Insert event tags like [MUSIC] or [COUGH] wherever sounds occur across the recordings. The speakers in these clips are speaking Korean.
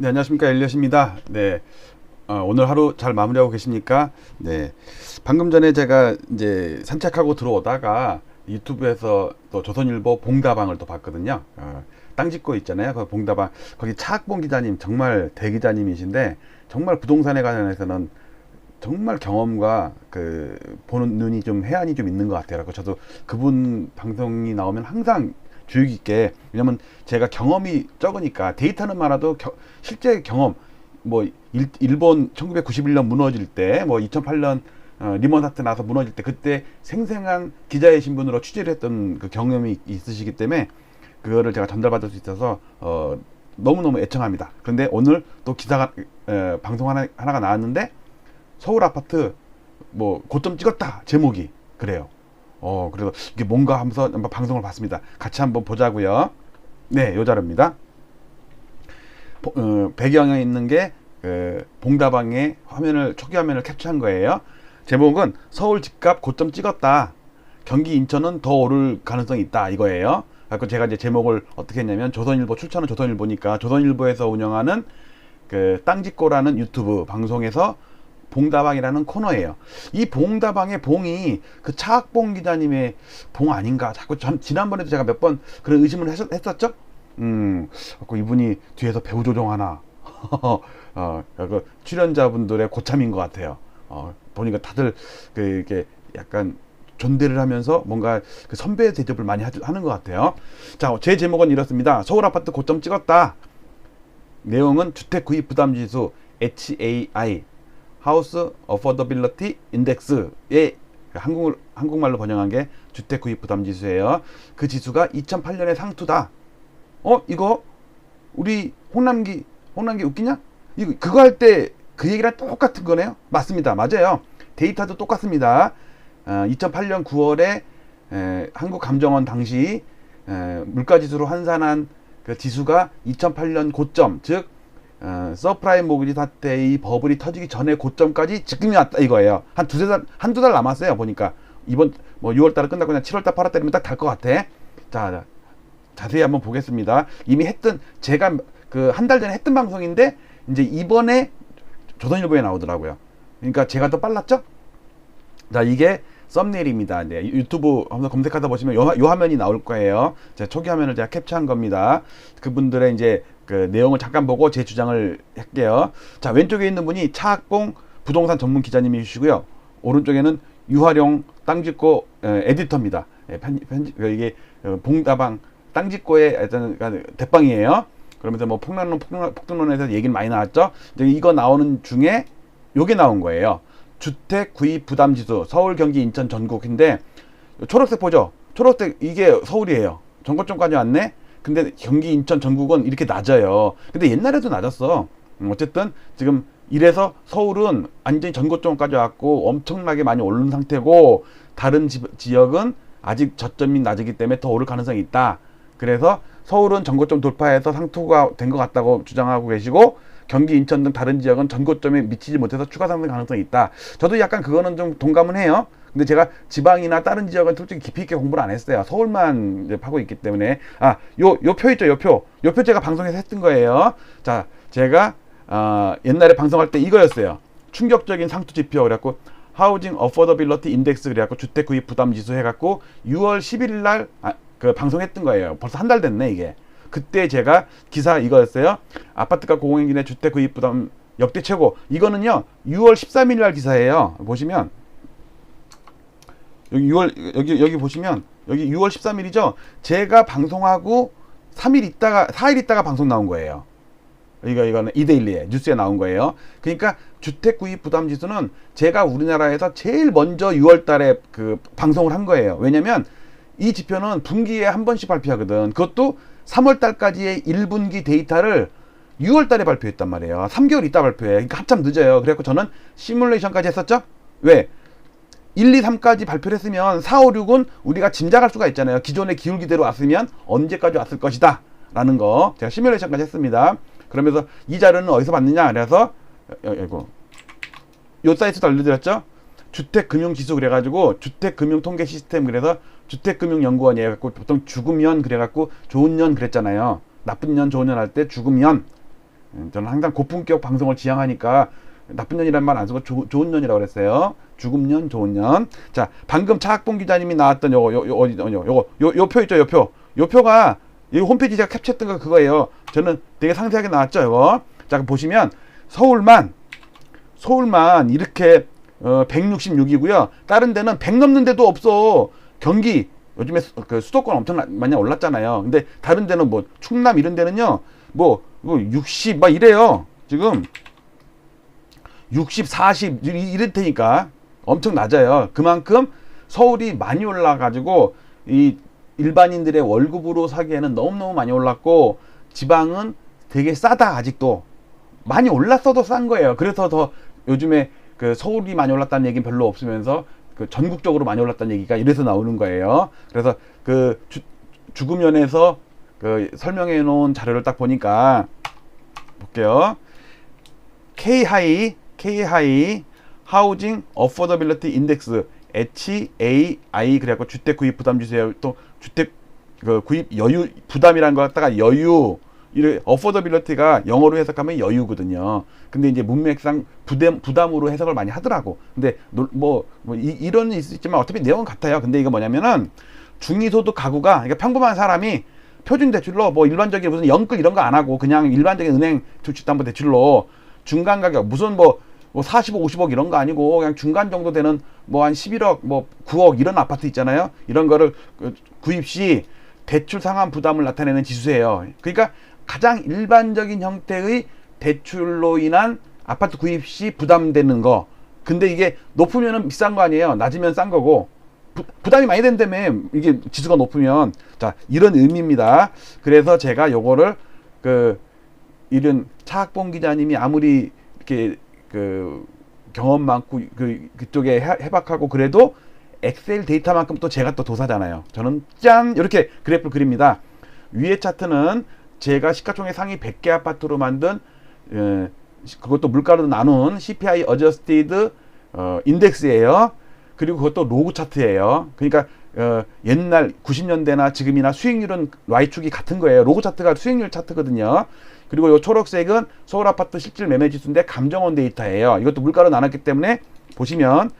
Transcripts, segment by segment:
네, 안녕하십니까. 엘리엇입니다. 네. 어, 오늘 하루 잘 마무리하고 계십니까? 네. 방금 전에 제가 이제 산책하고 들어오다가 유튜브에서 또 조선일보 봉다방을 또 봤거든요. 어, 땅 짓고 있잖아요. 그 봉다방. 거기 차학봉 기자님 정말 대기자님이신데 정말 부동산에 관련해서는 정말 경험과 그 보는 눈이 좀 해안이 좀 있는 것 같아요. 그래서 저도 그분 방송이 나오면 항상 주의 깊게 왜냐면 제가 경험이 적으니까 데이터는 많아도 겨, 실제 경험 뭐 일, 본 1991년 무너질 때 뭐 2008년 어, 리먼 사태 나서 무너질 때 그때 생생한 기자의 신분으로 취재를 했던 그 경험이 있으시기 때문에 그거를 제가 전달받을 수 있어서 어, 너무너무 애청합니다. 그런데 오늘 또 기사가 에, 방송 하나, 하나가 나왔는데 서울 아파트 뭐 고점 찍었다 제목이 그래요. 어 그래서 이게 뭔가 하면서 한번 방송을 봤습니다. 같이 한번 보자고요. 네, 요 자료입니다. 보, 어, 배경에 있는 게 그, 봉다방의 화면을 초기 화면을 캡처한 거예요. 제목은 서울 집값 고점 찍었다. 경기 인천은 더 오를 가능성이 있다 이거예요. 그래서 제가 이제 제목을 어떻게 했냐면 조선일보 출처는 조선일보니까 조선일보에서 운영하는 그 땅짓고라는 유튜브 방송에서 봉다방이라는 코너예요. 이 봉다방의 봉이 그 차학봉 기자님의 봉 아닌가? 자꾸 전, 지난번에도 제가 몇 번 그런 의심을 했었, 했었죠? 음, 그 이분이 뒤에서 배우 조종하나? [LAUGHS] 어, 그 출연자분들의 고참인 것 같아요. 어, 보니까 다들 그 이렇게 약간 존대를 하면서 뭔가 그 선배 대접을 많이 하, 하는 것 같아요. 자, 제 제목은 이렇습니다. 서울 아파트 고점 찍었다. 내용은 주택 구입 부담 지수 HAI 하우스 어포더빌리티 인덱스의 한국 한국말로 번역한 게 주택 구입 부담 지수예요. 그 지수가 2008년의 상투다. 어 이거 우리 홍남기 홍남기 웃기냐? 이거 그거 할 때 그 얘기랑 똑같은 거네요. 맞습니다. 맞아요. 데이터도 똑같습니다. 어, 2008년 9월에 에, 한국감정원 당시 에, 물가지수로 환산한 그 지수가 2008년 고점, 즉 어, 서프라임 모기지 사태의 버블이 터지기 전에 고점까지 지금이 왔다 이거예요. 한 두세 달, 한두 달 남았어요. 보니까 이번 뭐 6월 달에 끝나고 그냥 7월 달, 8월 달이면 딱달것 같아. 자, 자세히 한번 보겠습니다. 이미 했던 제가 그 한 달 전에 했던 방송인데 이제 이번에 조선일보에 나오더라고요. 그러니까 제가 더 빨랐죠? 자, 이게 썸네일입니다. 네, 유튜브 한번 검색하다 보시면 요, 요 화면이 나올 거예요. 제 초기 화면을 제가 캡처한 겁니다. 그분들의 이제 그 내용을 잠깐 보고 제 주장을 할게요. 자, 왼쪽에 있는 분이 차학봉 부동산 전문 기자님이시고요. 오른쪽에는 유화룡 땅짓고 에디터입니다. 예, 편집, 편집, 그 이게 어, 봉다방 땅짓고의 어떤 대빵이에요. 그러면서 뭐 폭락론, 폭락, 폭등론에서 얘기는 많이 나왔죠. 이거 나오는 중에 요게 나온 거예요. 주택 구입 부담 지수 서울 경기 인천 전국인데 초록색 보죠. 초록색 이게 서울이에요. 전고점까지 왔네. 근데 경기, 인천, 전국은 이렇게 낮아요. 근데 옛날에도 낮았어. 음, 어쨌든 지금 이래서 서울은 완전히 전고점까지 왔고 엄청나게 많이 오른 상태고 다른 지, 지역은 아직 저점이 낮기 때문에 더 오를 가능성이 있다. 그래서 서울은 전고점 돌파해서 상투가 된 것 같다고 주장하고 계시고 경기, 인천 등 다른 지역은 전고점에 미치지 못해서 추가 상승 가능성이 있다. 저도 약간 그거는 좀 동감은 해요. 근데 제가 지방이나 다른 지역은 솔직히 깊이 있게 공부를 안 했어요. 서울만 이제 파고 있기 때문에 아, 요 요 표 있죠, 요 표. 요 표 제가 방송에서 했던 거예요. 자, 제가 어, 옛날에 방송할 때 이거였어요. 충격적인 상투 지표 그래갖고 하우징 어포더빌러티 인덱스 그래갖고 주택 구입 부담 지수 해갖고 6월 11일 날 아, 그 방송했던 거예요. 벌써 한 달 됐네 이게. 그때 제가 기사 이거였어요. 아파트가 공공기내 주택 구입 부담 역대 최고. 이거는요 6월 13일 날 기사예요. 보시면 여기 6월 여기 여기 보시면 여기 6월 13일이죠. 제가 방송하고 3일 있다가 4일 있다가 방송 나온 거예요. 이거 이거는 이데일리에 뉴스에 나온 거예요. 그러니까 주택 구입 부담 지수는 제가 우리나라에서 제일 먼저 6월 달에 그 방송을 한 거예요. 왜냐면 이 지표는 분기에 한 번씩 발표하거든. 그것도 3월 달까지의 1분기 데이터를 6월 달에 발표했단 말이에요. 3개월 있다 발표해. 그러니까 한참 늦어요. 그래갖고 저는 시뮬레이션까지 했었죠? 왜? 1, 2, 3까지 발표를 했으면 4, 5, 6은 우리가 짐작할 수가 있잖아요. 기존의 기울기대로 왔으면 언제까지 왔을 것이다. 라는 거 제가 시뮬레이션까지 했습니다. 그러면서 이 자료는 어디서 봤느냐? 그래서 이거 요 사이트도 알려드렸죠? 주택금융지수 그래가지고 주택금융통계 시스템 그래서 주택금융연구원이 해갖고 보통 죽으면 그래갖고 좋은 년 그랬잖아요. 나쁜 년 좋은 년 할 때 죽으면 음, 저는 항상 고품격 방송을 지향하니까 나쁜 년이란 말 안 쓰고 조- 좋은 년이라고 그랬어요. 죽음 년, 좋은 년. 자, 방금 차학봉 기자님이 나왔던 요거, 요, 요, 어디, 요, 요거, 요, 요 표 있죠, 요 표. 요 표가 이 홈페이지 제가 캡처했던 거 그거예요. 저는 되게 상세하게 나왔죠, 이거. 자, 그럼 보시면 서울만, 서울만 이렇게 어, 166이고요. 다른 데는 100 넘는 데도 없어. 경기 요즘에 수, 그 수도권 엄청 나- 많이 올랐잖아요. 근데 다른 데는 뭐 충남 이런 데는요. 뭐, 뭐 60, 막 이래요. 지금 60, 40 이- 이럴 테니까 엄청 낮아요. 그만큼 서울이 많이 올라가지고 이 일반인들의 월급으로 사기에는 너무너무 많이 올랐고 지방은 되게 싸다 아직도 많이 올랐어도 싼 거예요. 그래서 더 요즘에 그 서울이 많이 올랐다는 얘기는 별로 없으면서 그 전국적으로 많이 올랐다는 얘기가 이래서 나오는 거예요. 그래서 그 주, 죽음연에서 그 설명해 놓은 자료를 딱 보니까 볼게요. K 하이 K 하이 하우징 어포더빌리티 인덱스 HAI 그래갖고 주택 구입 부담 주세요. 또 주택 그 구입 여유 부담이란 거 갖다가 여유 이래 어포더빌리티가 영어로 해석하면 여유거든요. 근데 이제 문맥상 부담 부담으로 해석을 많이 하더라고. 근데 노- 뭐, 뭐 이, 이론은 있을 수 있지만 어차피 내용은 같아요. 근데 이거 뭐냐면은 중위소득 가구가 그러니까 평범한 사람이 표준 대출로 뭐 일반적인 무슨 연끌 이런 거 안 하고 그냥 일반적인 은행 주택담보 대출로 중간 가격 무슨 뭐, 뭐 45, 50억 이런 거 아니고 그냥 중간 정도 되는 뭐 한 11억 뭐 9억 이런 아파트 있잖아요. 이런 거를 그 구입 시 대출 상환 부담을 나타내는 지수예요. 그러니까 가장 일반적인 형태의 대출로 인한 아파트 구입 시 부담되는 거. 근데 이게 높으면은 비싼 거 아니에요. 낮으면 싼 거고. 부, 부담이 많이 된다며 이게 지수가 높으면 자 이런 의미입니다. 그래서 제가 요거를 그 이런 차학봉 기자님이 아무리 이렇게 그 경험 많고 그 그쪽에 해- 해박하고 그래도 엑셀 데이터만큼 또 제가 또 도사잖아요. 저는 짠 이렇게 그래프를 그립니다. 위에 차트는 제가 시가총액 상위 100개 아파트로 만든 에, 그것도 물가로 나눈 CPI 어저스티드 어, 인덱스예요. 그리고 그것도 로그 차트예요. 그러니까 어, 옛날 90년대나 지금이나 수익률은 Y축이 같은 거예요. 로그 차트가 수익률 차트거든요. 그리고 이 초록색은 서울 아파트 실질 매매 지수인데 감정원 데이터예요. 이것도 물가로 나눴기 때문에 보시면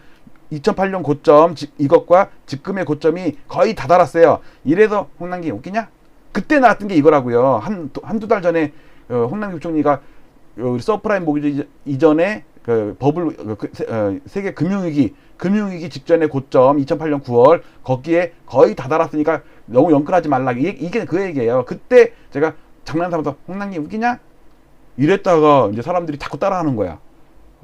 2008년 고점 지- 이것과 지금의 고점이 거의 다 달았어요. 이래서 홍남기 웃기냐? 그때 나왔던 게 이거라고요. 한 한두 달 전에 어, 홍남기 부총리가 서프라임 모기지 이전에 그 버블 어, 그, 세, 어, 세계 금융위기 금융위기 직전의 고점 2008년 9월 거기에 거의 다 달았으니까 너무 연끌하지 말라 이게, 이게 그 얘기예요. 그때 제가 장난삼아서 홍남기 웃기냐? 이랬다가 이제 사람들이 자꾸 따라하는 거야.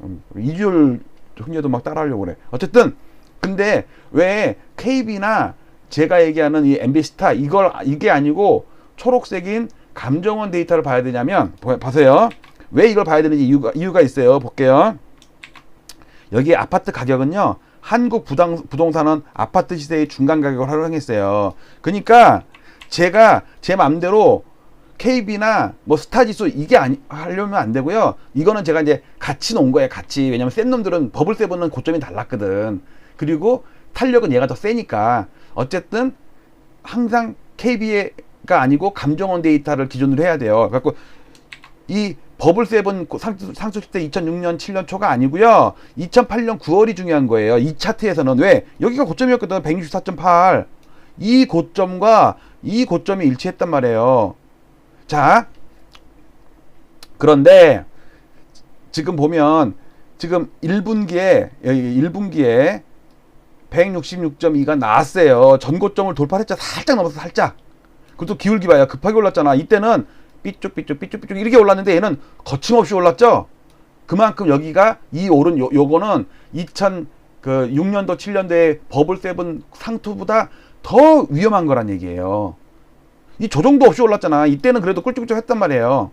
음, 이주열 흥녀도 막 따라하려고 그래. 어쨌든 근데 왜 KB나 제가 얘기하는 이 MB스타 이걸 이게 아니고 초록색인 감정원 데이터를 봐야 되냐면 보- 보세요. 왜 이걸 봐야 되는지 이유가 이유가 있어요. 볼게요. 여기 아파트 가격은요. 한국 부당, 부동산은 아파트 시세의 중간 가격을 활용했어요. 그러니까 제가 제 마음대로 KB나 뭐 스타지수 이게 아니 하려면 안 되고요. 이거는 제가 이제 같이 놓은 거예요. 같이 왜냐면 센 놈들은 버블 세븐은 고점이 달랐거든. 그리고 탄력은 얘가 더 세니까 어쨌든 항상 KB가 아니고 감정원 데이터를 기준으로 해야 돼요. 그래갖고 이 버블 세븐 상수, 상수시 때 2006년 7년 초가 아니고요. 2008년 9월이 중요한 거예요. 이 차트에서는 왜 여기가 고점이었거든. 164.8. 이 고점과 이 고점이 일치했단 말이에요. 자, 그런데 지금 보면 지금 1분기에 1분기에 166.2가 나왔어요. 전고점을 돌파했죠. 살짝 넘어서 살짝. 그것도 기울기 봐요. 급하게 올랐잖아. 이때는 삐쭉삐쭉 삐쭉삐쭉 이렇게 올랐는데 얘는 거침없이 올랐죠. 그만큼 여기가 이 오른 요, 요거는 2000 그 6년도 7년도에 버블 세븐 상투보다 더 위험한 거란 얘기예요. 이 조정도 없이 올랐잖아. 이때는 그래도 꿀쭉꿀쭉 했단 말이에요.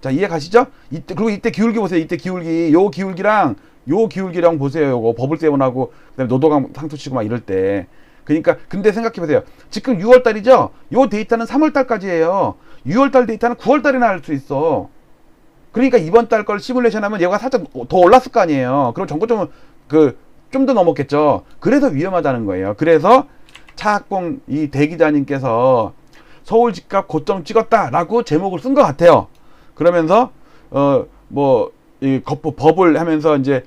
자, 이해 가시죠? 이때, 그리고 이때 기울기 보세요. 이때 기울기. 요 기울기랑, 요 기울기랑 보세요. 요거 버블 세븐하고, 그 다음에 노도강 상투 치고 막 이럴 때. 그러니까, 근데 생각해 보세요. 지금 6월 달이죠? 요 데이터는 3월 달까지예요 6월 달 데이터는 9월 달에 나올 수 있어. 그러니까 이번 달 걸 시뮬레이션 하면 얘가 살짝 더 올랐을 거 아니에요. 그럼 정고점은 그, 좀 더 넘었겠죠. 그래서 위험하다는 거예요. 그래서 차학봉 이 대기자님께서 서울 집값 고점 찍었다라고 제목을 쓴 것 같아요. 그러면서 어뭐 이 법을 하면서 이제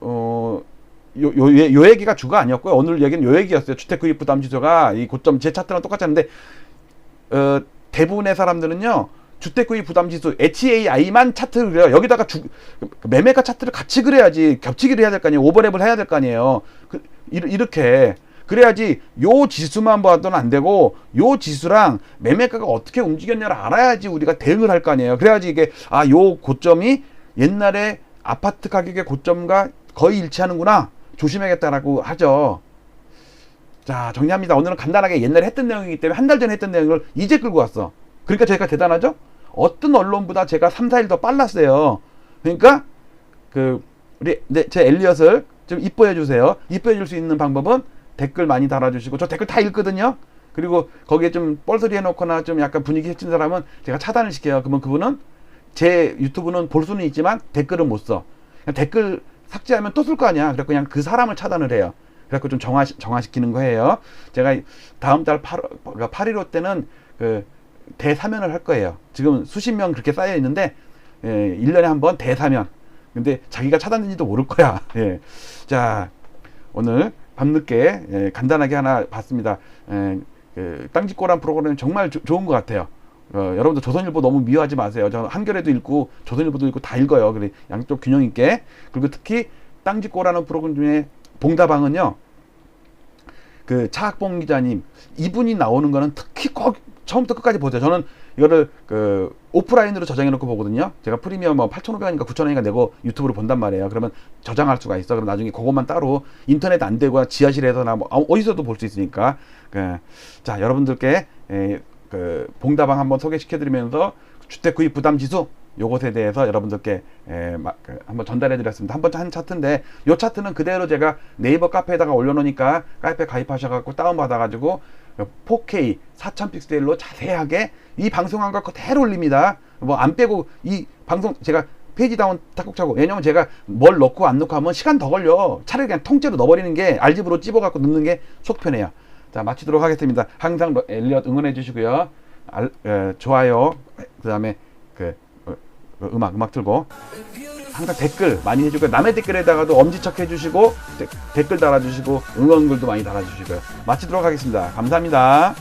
어. 요, 요, 요 얘기가 주가 아니었고요. 오늘 얘기는 요 얘기였어요. 주택 구입 부담 지수가 이 고점 제 차트랑 똑같았는데 어, 대부분의 사람들은요. 주택 구입 부담 지수 HAI만 차트를 그려요. 여기다가 주, 그 매매가 차트를 같이 그려야지 겹치기를 해야 될 거 아니에요. 오버랩을 해야 될 거 아니에요. 그, 이- 이렇게 그래야지 요 지수만 봐도는 안 되고 요 지수랑 매매가가 어떻게 움직였냐를 알아야지 우리가 대응을 할 거 아니에요. 그래야지 이게 아 요 고점이 옛날에 아파트 가격의 고점과 거의 일치하는구나 조심해야겠다라고 하죠. 자 정리합니다. 오늘은 간단하게 옛날에 했던 내용이기 때문에 한 달 전에 했던 내용을 이제 끌고 왔어. 그러니까 제가 대단하죠? 어떤 언론보다 제가 3, 4일 더 빨랐어요. 그러니까 그 우리 네, 제 엘리엇을 좀 이뻐해 주세요. 이뻐해 줄 수 있는 방법은 댓글 많이 달아주시고 저 댓글 다 읽거든요. 그리고 거기에 좀 뻘소리 해놓거나 좀 약간 분위기 해친 사람은 제가 차단을 시켜요. 그러면 그분은 제 유튜브는 볼 수는 있지만 댓글은 못 써. 그냥 댓글 삭제하면 또 쓸 거 아니야. 그래서 그냥 그 사람을 차단을 해요. 그래갖고 좀 정화 정화시키는 거예요. 제가 다음 달 8, 그러니까 8.15 때는 그 대사면을 할 거예요. 지금 수십 명 그렇게 쌓여 있는데 예, 1년에 한 번 대사면. 근데 자기가 차단된지도 모를 거야. [LAUGHS] 예. 자, 오늘 밤늦게 예, 간단하게 하나 봤습니다. 예, 그 땅짓고란 프로그램 정말 조- 좋은 것 같아요. 어, 여러분들 조선일보 너무 미워하지 마세요. 저 한겨레도 읽고 조선일보도 읽고 다 읽어요. 그래 양쪽 균형 있게. 그리고 특히 땅짓고라는 프로그램 중에 봉다방은요. 그 차학봉 기자님 이분이 나오는 거는 특히 꼭 처음부터 끝까지 보세요. 저는 이거를 그 오프라인으로 저장해 놓고 보거든요. 제가 프리미엄 뭐 8,500원인가 9,000원인가 내고 유튜브로 본단 말이에요. 그러면 저장할 수가 있어. 그럼 나중에 그것만 따로 인터넷 안 되고 지하실에서나 뭐 어- 어디서도 볼 수 있으니까. 그, 자, 여러분들께 에, 그 봉다방 한번 소개시켜 드리면서 주택 구입 부담 지수 요것에 대해서 여러분들께 에, 마, 그, 한번 전달해 드렸습니다. 한 번째 한 차트인데 요 차트는 그대로 제가 네이버 카페에다가 올려 놓으니까 카페 가입하셔 갖고 다운 받아 가지고 4K 4000 픽셀로 자세하게 이 방송한 거 그대로 올립니다. 뭐 안 빼고 이 방송 제가 페이지 다운 탁곡차고 왜냐면 제가 뭘 넣고 안 넣고 하면 시간 더 걸려. 차라리 그냥 통째로 넣어버리는 게 알집으로 찝어갖고 넣는 게 속 편해요. 자 마치도록 하겠습니다. 항상 러- 엘리엇 응원해 주시고요. 알, 에, 좋아요. 그 다음에 그 어, 어, 음악 음악 틀고 항상 댓글 많이 해주고 남의 댓글에다가도 엄지척 해주시고 데- 댓글 달아주시고 응원글도 많이 달아주시고요. 마치도록 하겠습니다. 감사합니다.